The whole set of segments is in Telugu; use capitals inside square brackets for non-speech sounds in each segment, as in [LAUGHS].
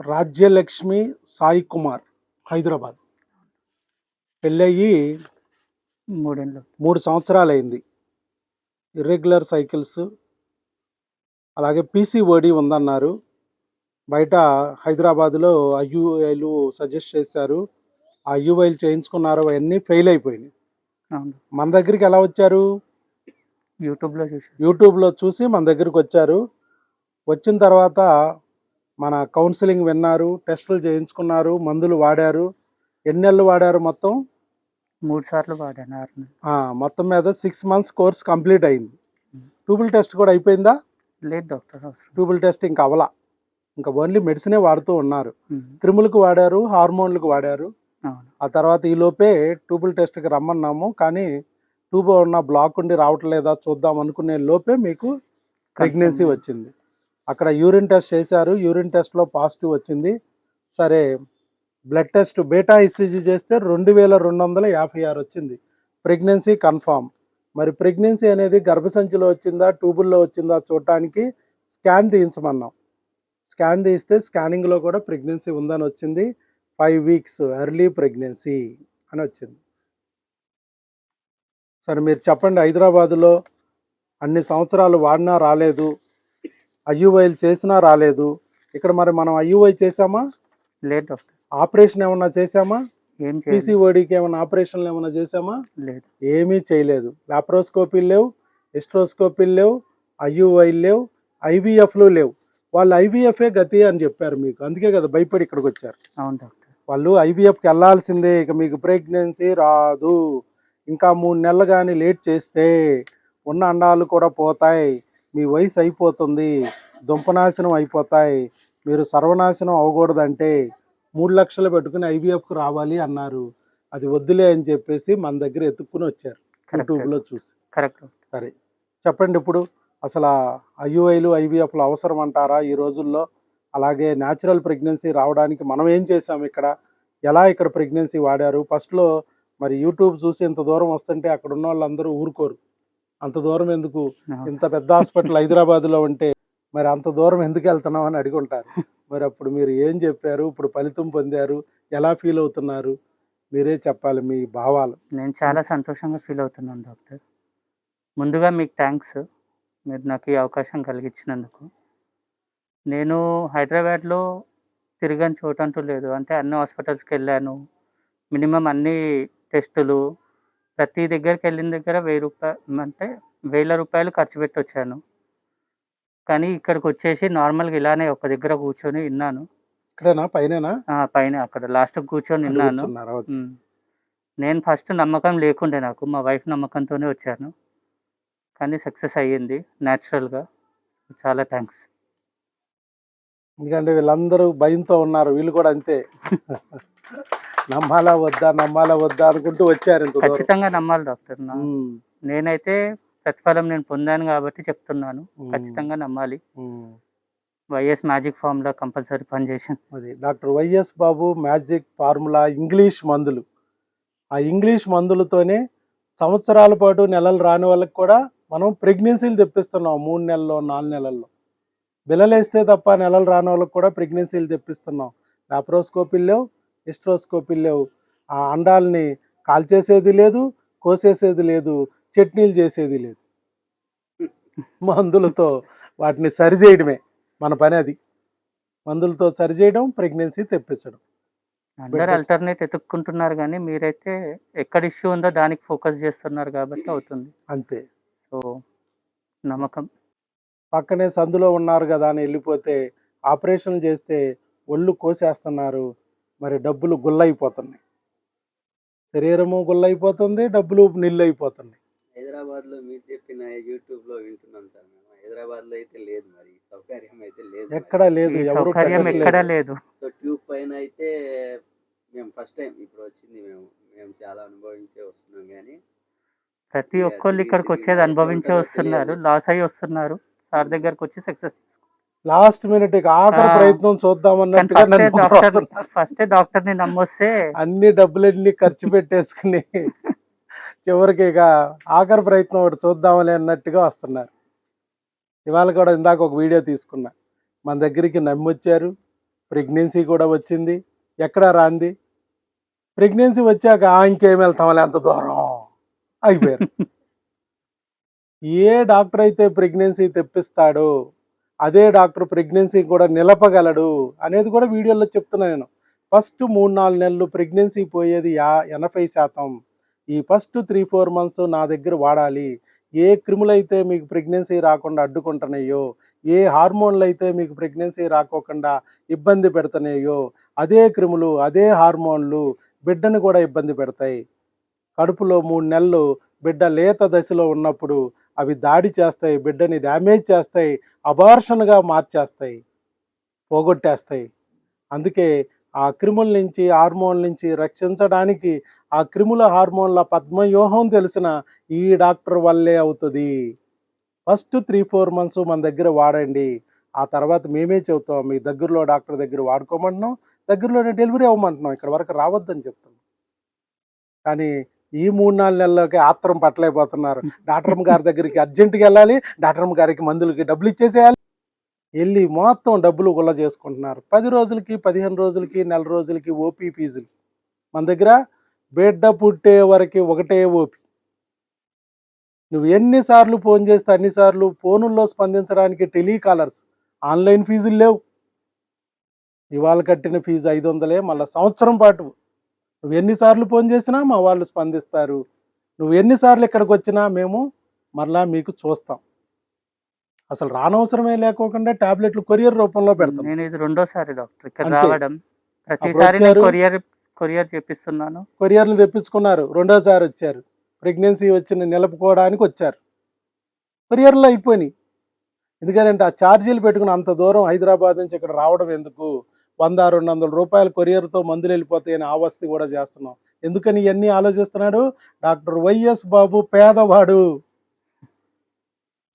రాజ్యలక్ష్మి సాయి కుమార్ హైదరాబాద్. పెళ్ళయి మూడేళ్ళు. మూడు సంవత్సరాలు అయింది ఇర్రెగ్యులర్ సైకిల్స్ అలాగే పీసీఓడి ఉందన్నారు. బయట హైదరాబాద్లో ఐయుఐలు సజెస్ట్ చేశారు. ఆ ఐయుఐలు చేయించుకున్నారు అవన్నీ ఫెయిల్ అయిపోయినాయి. మన దగ్గరికి ఎలా వచ్చారు? యూట్యూబ్లో చూసి యూట్యూబ్లో చూసి మన దగ్గరికి వచ్చారు. వచ్చిన తర్వాత మన కౌన్సిలింగ్ విన్నారు టెస్టులు చేయించుకున్నారు మందులు వాడారు. ఎన్ని వాడారు మొత్తం? మూడు సార్లు వాడాను. ఆ, మొత్తం మీద సిక్స్ మంత్స్ కోర్స్ కంప్లీట్ అయింది. ట్యూబుల్ టెస్ట్ కూడా అయిపోయిందా? లేదు డాక్టర్ ట్యూబుల్ టెస్ట్ ఇంకా అవలా. ఇంకా ఓన్లీ మెడిసినే వాడుతూ ఉన్నారు. క్రిములకు వాడారు హార్మోన్లకు వాడారు. ఆ తర్వాత ఈ లోపే ట్యూబుల్ టెస్ట్కి రమ్మన్నాము. కానీ ట్యూబ్ ఉన్న బ్లాక్ ఉండి రావట్లేదా చూద్దాం అనుకునే లోపే మీకు ప్రెగ్నెన్సీ. వచ్చింది. అక్కడ యూరిన్ టెస్ట్ చేశారు యూరిన్ టెస్ట్లో పాజిటివ్ వచ్చింది. సరే బ్లడ్ టెస్ట్ బేటా ఇసిజీ చేస్తే రెండు వేల రెండు వందల యాభై ఆరు వచ్చింది. Pregnancy confirm. మరి ప్రెగ్నెన్సీ అనేది గర్భసంచిలో వచ్చిందా ట్యూబుల్లో వచ్చిందా చూడటానికి స్కాన్ తీయించమన్నాం. స్కాన్ తీస్తే స్కానింగ్లో కూడా ప్రెగ్నెన్సీ ఉందని వచ్చింది. ఫైవ్ వీక్స్ ఎర్లీ ప్రెగ్నెన్సీ అని వచ్చింది. సరే మీరు చెప్పండి హైదరాబాదులో అన్ని సంవత్సరాలు వాడినా రాలేదు. ఐయుఐలు చేసినా రాలేదు. ఇక్కడ మరి మనం ఐయుఐ చేసామా లేదు డాక్టర్. ఆపరేషన్ ఏమన్నా చేసామా ఏం పీసీఓడికి ఏమైనా ఆపరేషన్లు ఏమైనా చేసామా లేదు. ఏమీ చేయలేదు. లాప్రోస్కోపీలు లేవు ఎస్ట్రోస్కోపీలు లేవు ఐయుఐలు లేవు ఐవీఎఫ్లు లేవు. వాళ్ళు ఐవీఎఫే గతి అని చెప్పారు మీకు. అందుకే కదా భయపడి ఇక్కడికి వచ్చారు. అవును డాక్టర్. వాళ్ళు ఐవీఎఫ్కి వెళ్ళాల్సిందే. ఇక మీకు ప్రెగ్నెన్సీ రాదు. ఇంకా మూడు నెలలు కానీ లేట్ చేస్తే ఉన్న అండాలు కూడా పోతాయి. మీ వయసు అయిపోతుంది దుంపనాశనం అయిపోతాయి మీరు సర్వనాశనం అవ్వకూడదంటే మూడు లక్షలు పెట్టుకుని ఐవీఎఫ్కి రావాలి అన్నారు. అది వద్దులే అని చెప్పేసి మన దగ్గర ఎత్తుక్కుని వచ్చారు. యూట్యూబ్లో చూసి. కరెక్ట్. సరే. చెప్పండి ఇప్పుడు అసలు ఐయుఐలు ఐవీఎఫ్లు అవసరం అంటారా ఈ రోజుల్లో? అలాగే న్యాచురల్ ప్రెగ్నెన్సీ రావడానికి మనం ఏం చేసాం ఇక్కడ? ఎలా ఇక్కడ ప్రెగ్నెన్సీ వాడారు? ఫస్ట్లో మరి యూట్యూబ్ చూసి ఇంత దూరం వస్తుంటే అక్కడ ఉన్న వాళ్ళందరూ ఊరుకోరు. అంత దూరం ఎందుకు? ఇంత పెద్ద హాస్పిటల్ హైదరాబాద్లో ఉంటే మరి అంత దూరం ఎందుకు వెళ్తున్నాం అని అడిగి ఉంటారు మరి అప్పుడు మీరు ఏం చెప్పారు? ఇప్పుడు ఫలితం పొందారు? ఎలా ఫీల్ అవుతున్నారు? మీరే చెప్పాలి మీ భావాలు. నేను చాలా సంతోషంగా ఫీల్ అవుతున్నాను డాక్టర్. ముందుగా మీకు థ్యాంక్స్ మీరు నాకు ఈ అవకాశం కలిగించినందుకు. నేను హైదరాబాద్లో తిరగని చోటు అంటూ లేదు. అంటే అన్ని హాస్పిటల్స్కి వెళ్ళాను. మినిమం అన్ని టెస్టులు ప్రతి దగ్గరికి వెళ్ళిన దగ్గర వెయ్యి రూపాయలు అంటే వేల రూపాయలు ఖర్చు పెట్టి వచ్చాను కానీ ఇక్కడికి వచ్చేసి నార్మల్గా ఇలానే ఒక దగ్గర కూర్చొని విన్నాను. ఇక్కడేనా? పైనేనా? ఆ, పైన అక్కడ. లాస్ట్ కూర్చొని విన్నాను. నేను ఫస్ట్ నమ్మకం లేకుండే నాకు. మా వైఫ్ నమ్మకంతోనే వచ్చాను. కానీ సక్సెస్ అయ్యింది న్యాచురల్గా చాలా థ్యాంక్స్ ఎందుకంటే వీళ్ళందరూ భయంతో ఉన్నారు. వీళ్ళు కూడా అంతే. [LAUGHS] నమ్మాలా వద్దా నమ్మాలా వద్దా అనుకుంటూ వచ్చారు ఇంత దూరం. ఖచ్చితంగా నమ్మాలి డాక్టర్. నా- ఉమ్, నేనైతే ప్రతిఫలం నేను పొందాను కాబట్టి చెప్తున్నాను. ఖచ్చితంగా నమ్మాలి. ఉమ్. వైఎస్ మ్యాజిక్ ఫామ్లో కంపల్సరీ పనిచేసాను అది doctor YS Babu magic formula English మందులు. ఆ ఇంగ్లీష్ మందులతోనే సంవత్సరాల పాటు నెలలు రాని వాళ్ళకి కూడా మనం ప్రెగ్నెన్సీలు తెప్పిస్తున్నాం మూడు నెలల్లో నాలుగు నెలల్లో. బిల్లలేస్తే తప్ప నెలలు రాని వాళ్ళకి కూడా ప్రెగ్నెన్సీలు తెప్పిస్తున్నాం. లాప్రోస్కోపీలు లేవు ఎస్ట్రోస్కోపీలు లేవు. ఆ అండాలని కాల్చేసేది లేదు కోసేసేది లేదు చట్నీలు చేసేది లేదు. మందులతో వాటిని సరిచేయడమే మన పని అది. మందులతో సరిచేయడం ప్రెగ్నెన్సీ తెప్పించడం అందరు. అల్టర్నేట్ ఎత్తుక్కుంటున్నారు కానీ మీరైతే ఎక్కడ ఇష్యూ ఉందో దానికి ఫోకస్ చేస్తున్నారు కాబట్టి అవుతుంది. అంతే. సో నమ్మకం. పక్కనే సందులో ఉన్నారు కదా అని వెళ్ళిపోతే ఆపరేషన్ చేస్తే ఒళ్ళు కోసేస్తున్నారు. మరి డబ్బులు గుల్లైపోతున్నాయి శరీరము గుల్లైపోతుంది డబ్బులు నిల్లు అయిపోతున్నాయి హైదరాబాద్లో మీరు చెప్పిన యూట్యూబ్లో వింటున్నాం సార్ మేము హైదరాబాద్లో అయితే లేదు మరి సౌకర్యం అయితే లేదు. ఎక్కడా లేదు ఎవరు సౌకర్యం పెట్టట్లేదు. ఎక్కడా లేదు సో ట్యూబ్ పైన అయితే మేము ఫస్ట్ టైం ఇప్పుడు వచ్చింది మేము మేము చాలా అనుభవించే వస్తున్నాం కానీ ప్రతి ఒక్కళ్ళు ఇక్కడికి వచ్చేది అనుభవించే వస్తున్నారు. లాస్ అయ్యి వస్తున్నారు సార్ దగ్గరకు వచ్చి సక్సెస్ లాస్ట్ మినిట్ ఆఖరి. ప్రయత్నం చూద్దాం అన్నట్టుగా. ఫస్ట్ డాక్టర్ని నమ్మొస్తే అన్ని డబ్బులన్నీ ఖర్చు పెట్టేసుకుని చివరికి ఇక ఆఖరి ప్రయత్నం ఒకటి చూద్దామని అన్నట్టుగా వస్తున్నారు. ఇవాళ కూడా ఇందాక ఒక వీడియో తీసుకున్నా. మన దగ్గరికి నమ్మొచ్చారు. ప్రెగ్నెన్సీ కూడా వచ్చింది. ఎక్కడ రాంది? ప్రెగ్నెన్సీ వచ్చాక "ఆ, ఇంకేం వెళ్తాంలే అంత దూరం? అయిపోయారు ఏ డాక్టర్ అయితే ప్రెగ్నెన్సీ తెప్పిస్తాడో అదే డాక్టర్ ప్రెగ్నెన్సీ కూడా నిలపగలడు అనేది కూడా వీడియోలో చెప్తున్నా నేను. ఫస్ట్ మూడు నాలుగు నెలలు ప్రెగ్నెన్సీ పోయేది యా ఎనభై శాతం. ఈ ఫస్ట్ త్రీ ఫోర్ మంత్స్ నా దగ్గర వాడాలి. ఏ క్రిములు అయితే మీకు ప్రెగ్నెన్సీ రాకుండా అడ్డుకుంటున్నాయో ఏ హార్మోన్లు అయితే మీకు ప్రెగ్నెన్సీ రాకోకుండా ఇబ్బంది పెడుతున్నాయో అదే క్రిములు అదే హార్మోన్లు బిడ్డను కూడా ఇబ్బంది పెడతాయి. కడుపులో మూడు నెలలు బిడ్డ లేత దశలో ఉన్నప్పుడు అవి దాడి చేస్తాయి బిడ్డని డ్యామేజ్ చేస్తాయి అబార్షన్గా మార్చేస్తాయి పోగొట్టేస్తాయి. అందుకే ఆ క్రిముల నుంచి హార్మోన్ల నుంచి రక్షించడానికి ఆ క్రిముల హార్మోన్ల పద్మవ్యూహం తెలిసిన ఈ డాక్టర్ వల్లే అవుతుంది. ఫస్ట్ త్రీ ఫోర్ మంత్స్ మన దగ్గర వాడండి. ఆ తర్వాత మేమే చెబుతాం మీ దగ్గరలో డాక్టర్ దగ్గర వాడుకోమంటున్నాం దగ్గరలోనే డెలివరీ అవ్వమంటున్నాం ఇక్కడ వరకు రావద్దని చెప్తున్నాం. కానీ ఈ మూడు నాలుగు నెలలకి ఆత్రం పట్టలేకపోతున్నారు. డాక్టర్ గారి దగ్గరికి అర్జెంటుగా వెళ్ళాలి. డాక్టర్ గారికి మందులకి డబ్బులు ఇచ్చేసేయాలి. వెళ్ళి మొత్తం డబ్బులు గుల్ల చేసుకుంటున్నారు. పది రోజులకి పదిహేను రోజులకి నెల రోజులకి ఓపీ ఫీజులు. మన దగ్గర బిడ్డ పుట్టే వరకు ఒకటే ఓపి. నువ్వు ఎన్నిసార్లు ఫోన్ చేస్తే అన్నిసార్లు ఫోనుల్లో స్పందించడానికి టెలికాలర్స్ ఆన్లైన్ ఫీజులు లేవు. ఇవాళ కట్టిన ఫీజు ఐదు వందలే మళ్ళీ సంవత్సరం పాటు నువ్వు ఎన్నిసార్లు ఫోన్ చేసినా మా వాళ్ళు స్పందిస్తారు. నువ్వు ఎన్నిసార్లు ఇక్కడికి వచ్చినా మేము మరలా మీకు చూస్తాం. అసలు రానవసరమే లేకోకుండా టాబ్లెట్లు కొరియర్ రూపంలో పెడతాం. నేను ఇది రెండోసారి డాక్టర్ ఇక్కడ. రావడం. ప్రతిసారి. కొరియర్ కొరియర్ చేపిస్తున్నాను. కొరియర్లు తెప్పించుకున్నారు. రెండోసారి వచ్చారు. ప్రెగ్నెన్సీ వచ్చిన నిలుపుకోవడానికి వచ్చారు. కొరియర్లు అయిపోయినాయి. ఎందుకంటే ఆ ఛార్జీలు పెట్టుకుని అంత దూరం హైదరాబాద్ నుంచి ఇక్కడ రావడం ఎందుకు? వంద రెండు వందల రూపాయల కొరియర్తో మందులు వెళ్ళిపోతాయని ఆవస్తి కూడా చేస్తున్నాం. ఎందుకని ఇవన్నీ ఆలోచిస్తున్నాడు? డాక్టర్ వైఎస్ బాబు పేదవాడు.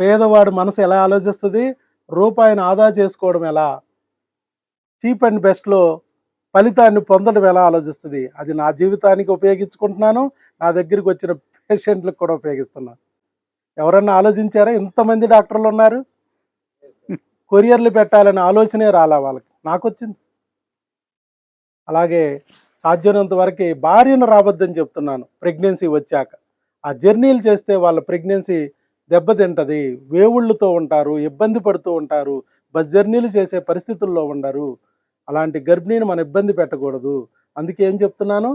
పేదవాడు మనసు ఎలా ఆలోచిస్తుంది? రూపాయిని ఆదా చేసుకోవడం ఎలా? చీప్ అండ్ బెస్ట్లో ఫలితాన్ని పొందడం ఎలా ఆలోచిస్తుంది? అది నా జీవితానికి ఉపయోగించుకుంటున్నాను. నా దగ్గరికి వచ్చిన పేషెంట్లకు కూడా ఉపయోగిస్తున్నాను ఎవరన్నా ఆలోచించారా? ఇంతమంది డాక్టర్లు ఉన్నారు. కొరియర్లు పెట్టాలనే ఆలోచనే రాలా వాళ్ళకి. నాకు వచ్చింది అలాగే సాధ్యమైనంత వరకు భార్యను రావద్దని చెప్తున్నాను. ప్రెగ్నెన్సీ వచ్చాక. ఆ జర్నీలు చేస్తే వాళ్ళ ప్రెగ్నెన్సీ దెబ్బతింటది. వేవుళ్ళతో ఉంటారు ఇబ్బంది పడుతూ ఉంటారు బస్ జర్నీలు చేసే పరిస్థితుల్లో ఉండరు. అలాంటి గర్భిణీని మనం ఇబ్బంది పెట్టకూడదు. అందుకే ఏం చెప్తున్నాను?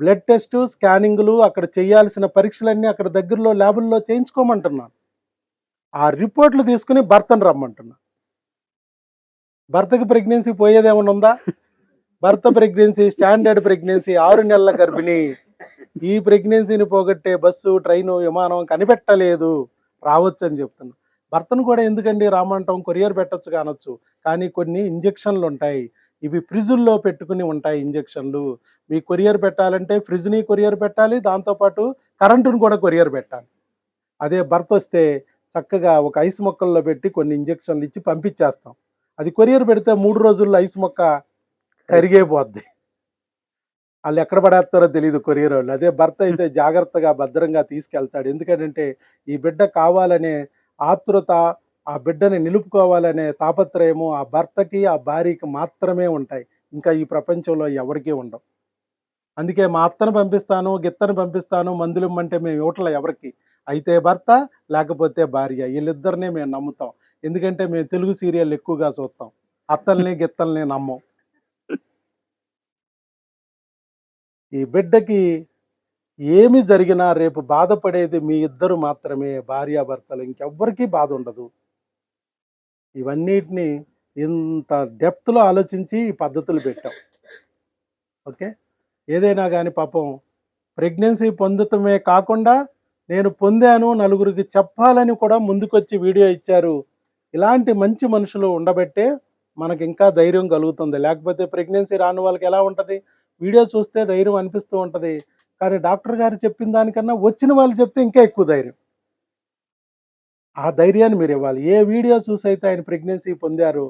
బ్లడ్ టెస్టు స్కానింగ్లు అక్కడ చేయాల్సిన పరీక్షలన్నీ అక్కడ దగ్గరలో ల్యాబుల్లో చేయించుకోమంటున్నాను. ఆ రిపోర్ట్లు తీసుకుని భర్తను రమ్మంటున్నా. భర్తకి ప్రెగ్నెన్సీ పోయేది ఏమైనా ఉందా? భర్త ప్రెగ్నెన్సీ స్టాండర్డ్ ప్రెగ్నెన్సీ ఆరు నెలల గర్భిణి. ఈ ప్రెగ్నెన్సీని పోగొట్టే బస్సు ట్రైను విమానం కనిపెట్టలేదు. రావచ్చు అని చెప్తున్నా. భర్తను కూడా ఎందుకండి రామంటాం? కొరియర్ పెట్టచ్చు కానొచ్చు. కానీ కొన్ని ఇంజెక్షన్లు ఉంటాయి ఇవి ఫ్రిడ్జుల్లో పెట్టుకుని ఉంటాయి ఇంజెక్షన్లు. మీ కొరియర్ పెట్టాలంటే ఫ్రిడ్జ్ని కొరియర్ పెట్టాలి దాంతోపాటు కరెంటును కూడా కొరియర్ పెట్టాలి. అదే భర్త వస్తే చక్కగా ఒక ఐస్ మొక్కల్లో పెట్టి కొన్ని ఇంజెక్షన్లు ఇచ్చి పంపించేస్తాం. అది కొరియర్ పెడితే మూడు రోజుల్లో ఐస్ మొక్క కరిగైపోద్ది. వాళ్ళు ఎక్కడ పడేస్తారో తెలియదు కొరియర్ వాళ్ళు. అదే భర్త అయితే జాగ్రత్తగా భద్రంగా తీసుకెళ్తాడు. ఎందుకంటే ఈ బిడ్డ కావాలనే ఆతృత ఆ బిడ్డని నిలుపుకోవాలనే తాపత్రయము ఆ భర్తకి ఆ భార్యకి మాత్రమే ఉంటాయి. ఇంకా ఈ ప్రపంచంలో ఎవరికీ ఉండవు. అందుకే మా అత్తను పంపిస్తాను గిత్తను పంపిస్తాను మందులు ఇమ్మంటే మేము ఇవ్వట్లే ఎవరికి. అయితే భర్త లేకపోతే భార్య. వీళ్ళిద్దరినే మేము నమ్ముతాం. ఎందుకంటే మేము తెలుగు సీరియల్ ఎక్కువగా చూస్తాం. అత్తల్ని గిత్తల్ని నమ్మం. ఈ బిడ్డకి ఏమి జరిగినా రేపు బాధపడేది మీ ఇద్దరు మాత్రమే భార్యాభర్తలు. ఇంకెవ్వరికీ బాధ ఉండదు. ఇవన్నిటిని ఇంత డెప్త్లో ఆలోచించి ఈ పద్ధతులు పెట్టాం. ఓకే? ఏదైనా కానీ పాపం ప్రెగ్నెన్సీ పొందటమే కాకుండా నేను పొందాను నలుగురికి చెప్పాలని కూడా ముందుకొచ్చి వీడియో ఇచ్చారు. ఇలాంటి మంచి మనుషులు ఉండబట్టే మనకి ఇంకా ధైర్యం కలుగుతుంది. లేకపోతే ప్రెగ్నెన్సీ రాని వాళ్ళకి ఎలా ఉంటుంది? వీడియో చూస్తే ధైర్యం అనిపిస్తూ ఉంటుంది. కానీ డాక్టర్ గారు చెప్పిన దానికన్నా వచ్చిన వాళ్ళు చెప్తే ఇంకా ఎక్కువ ధైర్యం. ఆ ధైర్యాన్ని మీరు ఇవ్వాలి. ఏ వీడియో చూసి అయితే ఆయన ప్రెగ్నెన్సీ పొందారు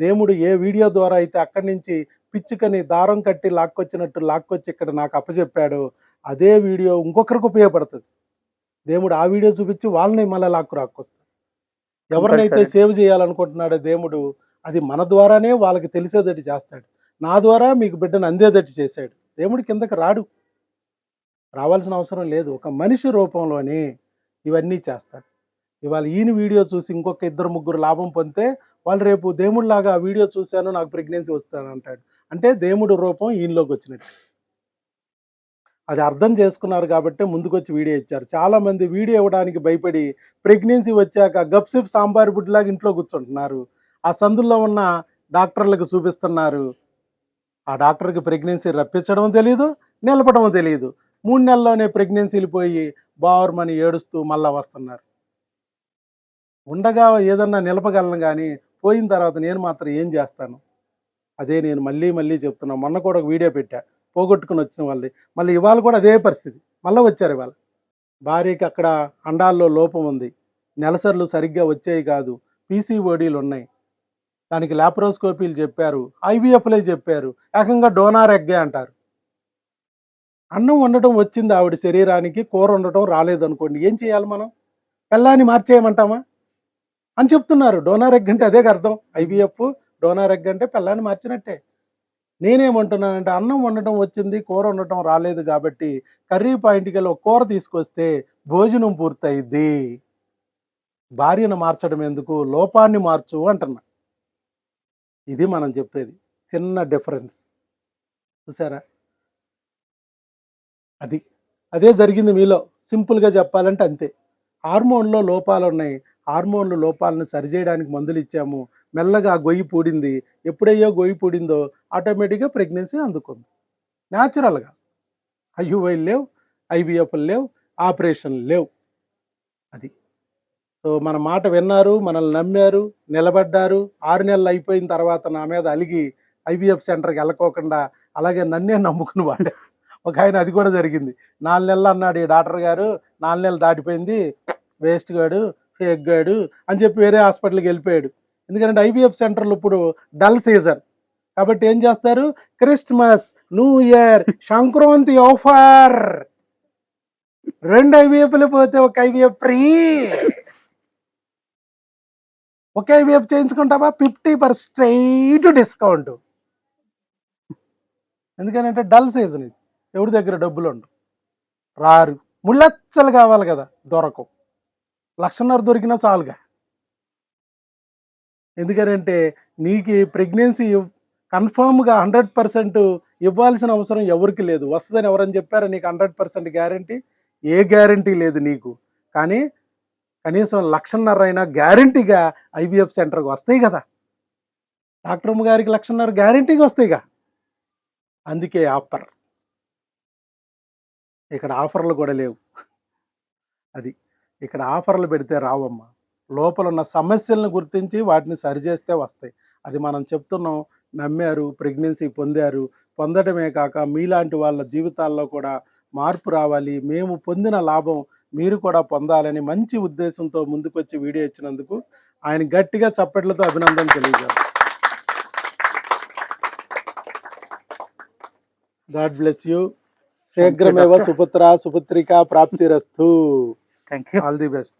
దేవుడు ఏ వీడియో ద్వారా అయితే అక్కడి నుంచి పిచ్చుకని దారం కట్టి లాక్కొచ్చినట్టు లాక్కొచ్చి ఇక్కడ నాకు అప్పచెప్పాడు అదే వీడియో ఇంకొకరికి ఉపయోగపడుతుంది. దేవుడు ఆ వీడియో చూపించి వాళ్ళని మళ్ళీ లాక్కు రాక్కొస్తాడు. ఎవరినైతే. సేవ్ చేయాలనుకుంటున్నాడో దేవుడు అది మన ద్వారానే వాళ్ళకి తెలిసేటట్టు చేస్తాడు. నా ద్వారా మీకు బిడ్డను అందేదట్టు చేశాడు. దేవుడు కిందకి రాడు. రావాల్సిన అవసరం లేదు. ఒక మనిషి రూపంలోనే ఇవన్నీ చేస్తాడు. ఇవాళ ఈయన వీడియో చూసి ఇంకొక ఇద్దరు ముగ్గురు లాభం పొందితే వాళ్ళు రేపు దేవుడిలాగా ఆ వీడియో చూశాను నాకు ప్రెగ్నెన్సీ వస్తాను అంటాడు. అంటే దేవుడు రూపం ఈయనలోకి వచ్చినట్టు. అది అర్థం చేసుకున్నారు కాబట్టి ముందుకొచ్చి వీడియో ఇచ్చారు. చాలామంది వీడియో ఇవ్వడానికి భయపడి ప్రెగ్నెన్సీ వచ్చాక గప్సిప్ సాంబార్ బుడ్లాగా ఇంట్లో కూర్చుంటున్నారు. ఆ సందుల్లో ఉన్న డాక్టర్లకు చూపిస్తున్నారు. ఆ డాక్టర్కి ప్రెగ్నెన్సీ రప్పించడం తెలియదు నిలపడం తెలియదు మూడు నెలల్లోనే ప్రెగ్నెన్సీలు పోయి బావర్మని ఏడుస్తూ మళ్ళా వస్తున్నారు. ఉండగా ఏదన్నా నిలపగలను కానీ పోయిన తర్వాత నేను మాత్రం ఏం చేస్తాను? అదే నేను మళ్ళీ మళ్ళీ చెప్తున్నా. మొన్న కూడా ఒక వీడియో పెట్టా. పోగొట్టుకుని వచ్చిన వాళ్ళు మళ్ళీ ఇవాళ కూడా అదే పరిస్థితి. మళ్ళీ వచ్చారు ఇవాళ. భార్యకి అక్కడ అండాల్లో లోపం ఉంది. నెలసర్లు సరిగ్గా వచ్చేవి కాదు. పీసీఓడీలు ఉన్నాయి. దానికి లాప్రోస్కోపీలు చెప్పారు ఐవీఎఫ్లే చెప్పారు ఏకంగా డోనార్ ఎగ్గే అంటారు. అన్నం వండటం వచ్చింది ఆవిడ శరీరానికి కూర వండటం రాలేదనుకోండి ఏం చేయాలి మనం? పెళ్ళాన్ని మార్చేయమంటామా? అని చెప్తున్నారు. డోనార్ ఎగ్ అంటే అదే అర్థం. ఐవీఎఫ్ డోనార్ ఎగ్ అంటే పెళ్ళాన్ని మార్చినట్టే. నేనేమంటున్నానంటే అన్నం వండటం వచ్చింది కూర వండటం రాలేదు కాబట్టి కర్రీ పాయింట్కి వెళ్ళి ఒక కూర తీసుకొస్తే భోజనం పూర్తయిద్ది. భార్యను మార్చడం ఎందుకు? లోపాన్ని మార్చు అంటున్నా. ఇది మనం చెప్పేది చిన్న డిఫరెన్స్. చూసారా అది అదే జరిగింది మీలో. సింపుల్గా చెప్పాలంటే అంతే. హార్మోన్లో లోపాలు ఉన్నాయి. హార్మోన్లు లోపాలను సరిచేయడానికి మందులు ఇచ్చాము. మెల్లగా గొయ్యి పూడింది. ఎప్పుడయ్యో గొయ్యి పూడిందో ఆటోమేటిక్గా ప్రెగ్నెన్సీ అందుకుంది. న్యాచురల్గా. ఐయుఐ లేవు. ఐవీఎఫ్ లేవు. ఆపరేషన్ లేవు. అది. సో మన మాట విన్నారు మనల్ని నమ్మారు నిలబడ్డారు. ఆరు నెలలు అయిపోయిన తర్వాత నా మీద అలిగి ఐవీఎఫ్ సెంటర్కి వెళ్ళకోకుండా అలాగే నన్నే నమ్ముకుని వాడు. ఒక ఆయన అది కూడా జరిగింది. నాలుగు నెలలు అన్నాడు ఈ డాక్టర్ గారు నాలుగు నెలలు దాటిపోయింది. వేస్ట్ గాడు ఫేక్ గాడు అని చెప్పి వేరే హాస్పిటల్కి వెళ్ళిపోయాడు. ఎందుకంటే ఐవీఎఫ్ సెంటర్లు ఇప్పుడు డల్ సీజన్. కాబట్టి ఏం చేస్తారు? Christmas new year Sankranti offer. రెండు ఐవీఎఫ్లు పోతే ఒక ఐవీఎఫ్ ఫ్రీ. ఒకే ఐవీఎఫ్ చేయించుకుంటావా? Fifty percent discount. ఎందుకనంటే డల్ సీజన్ ఇది. ఎవరి దగ్గర డబ్బులు ఉండవు. రారు. ముళ్ళచ్చలు కావాలి కదా దొరకవు. లక్షన్నర దొరికినా చాలుగా. ఎందుకనంటే నీకు ప్రెగ్నెన్సీ కన్ఫామ్గా హండ్రెడ్ పర్సెంట్ ఇవ్వాల్సిన అవసరం ఎవరికి లేదు. వస్తుందని ఎవరని చెప్పారో? నీకు హండ్రెడ్ పర్సెంట్ గ్యారంటీ? ఏ గ్యారంటీ లేదు నీకు. కానీ కనీసం లక్షన్నర అయినా గ్యారంటీగా ఐవీఎఫ్ సెంటర్కి వస్తాయి కదా. డాక్టర్ అమ్మ గారికి లక్షన్నర గ్యారంటీగా వస్తాయిగా. అందుకే ఆఫర్. ఇక్కడ ఆఫర్లు కూడా లేవు. అది ఇక్కడ ఆఫర్లు పెడితే రావమ్మా. లోపల ఉన్న సమస్యలను గుర్తించి వాటిని సరిచేస్తే వస్తాయి. అది మనం చెప్తున్నాం నమ్మారు ప్రెగ్నెన్సీ పొందారు పొందడమే కాక మీలాంటి వాళ్ళ జీవితాల్లో కూడా మార్పు రావాలి. మేము పొందిన లాభం మీరు కూడా పొందాలని మంచి ఉద్దేశంతో ముందుకొచ్చి వీడియో ఇచ్చినందుకు ఆయన గట్టిగా చప్పట్లతో అభినందన తెలియజేస్తాం. గాడ్ బ్లెస్ యూ శీఘ్రమేవ. సుపుత్ర సుపుత్రిక ప్రాప్తిరస్తు. All the best